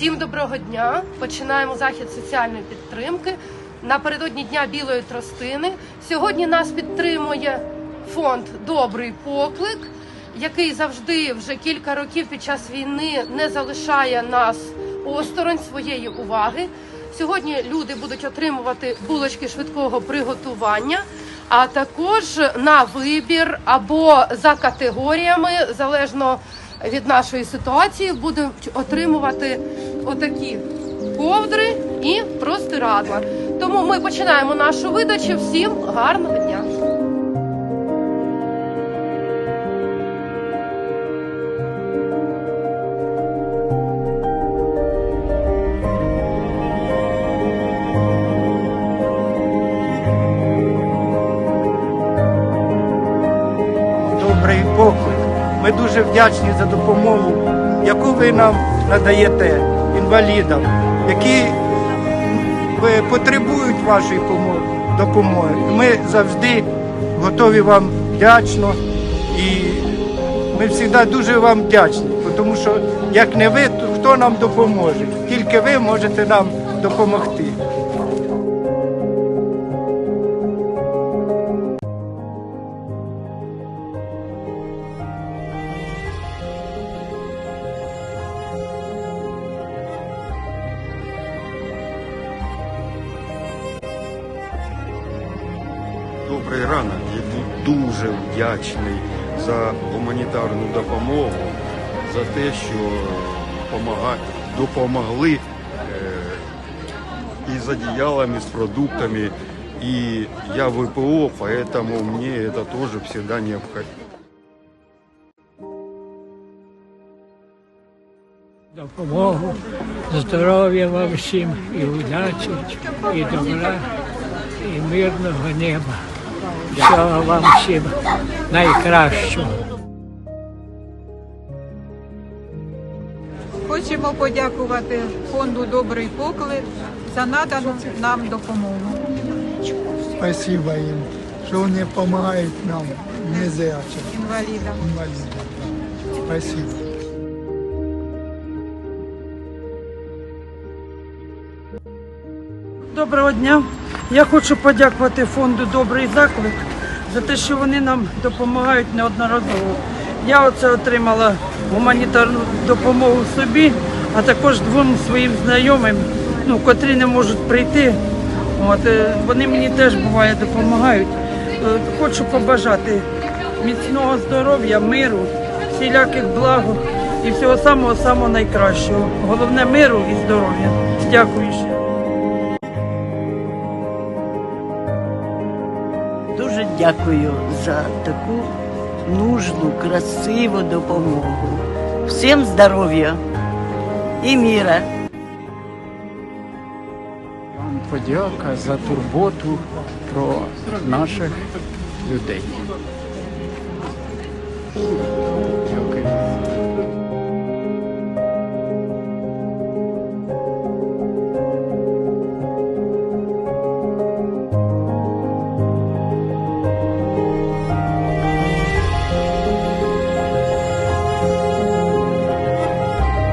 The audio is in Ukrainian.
Всім доброго дня! Починаємо захід соціальної підтримки напередодні Дня білої тростини. Сьогодні нас підтримує фонд Добрий поклик, який завжди вже кілька років під час війни не залишає нас осторонь своєї уваги. Сьогодні люди будуть отримувати булочки швидкого приготування, а також на вибір або за категоріями, залежно від нашої ситуації, будуть отримувати отакі ковдри і простирадла. Тому ми починаємо нашу видачу. Всім гарного дня! поклик. Ми дуже вдячні за допомогу, яку ви нам надаєте інвалідам, які потребують вашої допомоги. Ми завжди готові вам вдячно і ми завжди дуже вам вдячні, тому що як не ви, то хто нам допоможе? Тільки ви можете нам допомогти. Добрий ранок. Я дуже вдячний за гуманітарну допомогу, за те, що допомогли е, і з одеялами, з продуктами. І я ВПО, поэтому мне это тоже всегда необходимо. допомогу, здоров'я вам всім, і удачі, і добра, і мирного неба. Всього вам всім найкращого. Хочемо подякувати фонду Добрий поклик за надану нам допомогу. Спасибо им, что они помогают нам, незрячим Інвалідам. инвалидам. Спасибо. Доброго дня. Я хочу подякувати фонду Добрий заклик за те, що вони нам допомагають неодноразово. Я оце отримала гуманітарну допомогу собі, а також двом своїм знайомим, ну, котрі не можуть прийти. От, е, вони мені теж буває допомагають. Е, Хочу побажати міцного здоров'я, миру, всіляких благ і всього самого самого найкращого. Головне миру і здоров'я. Дякую ще. Дякую за таку нужну, красиву допомогу. Всім здоров'я і міра. Вам подяка за турботу про наших людей.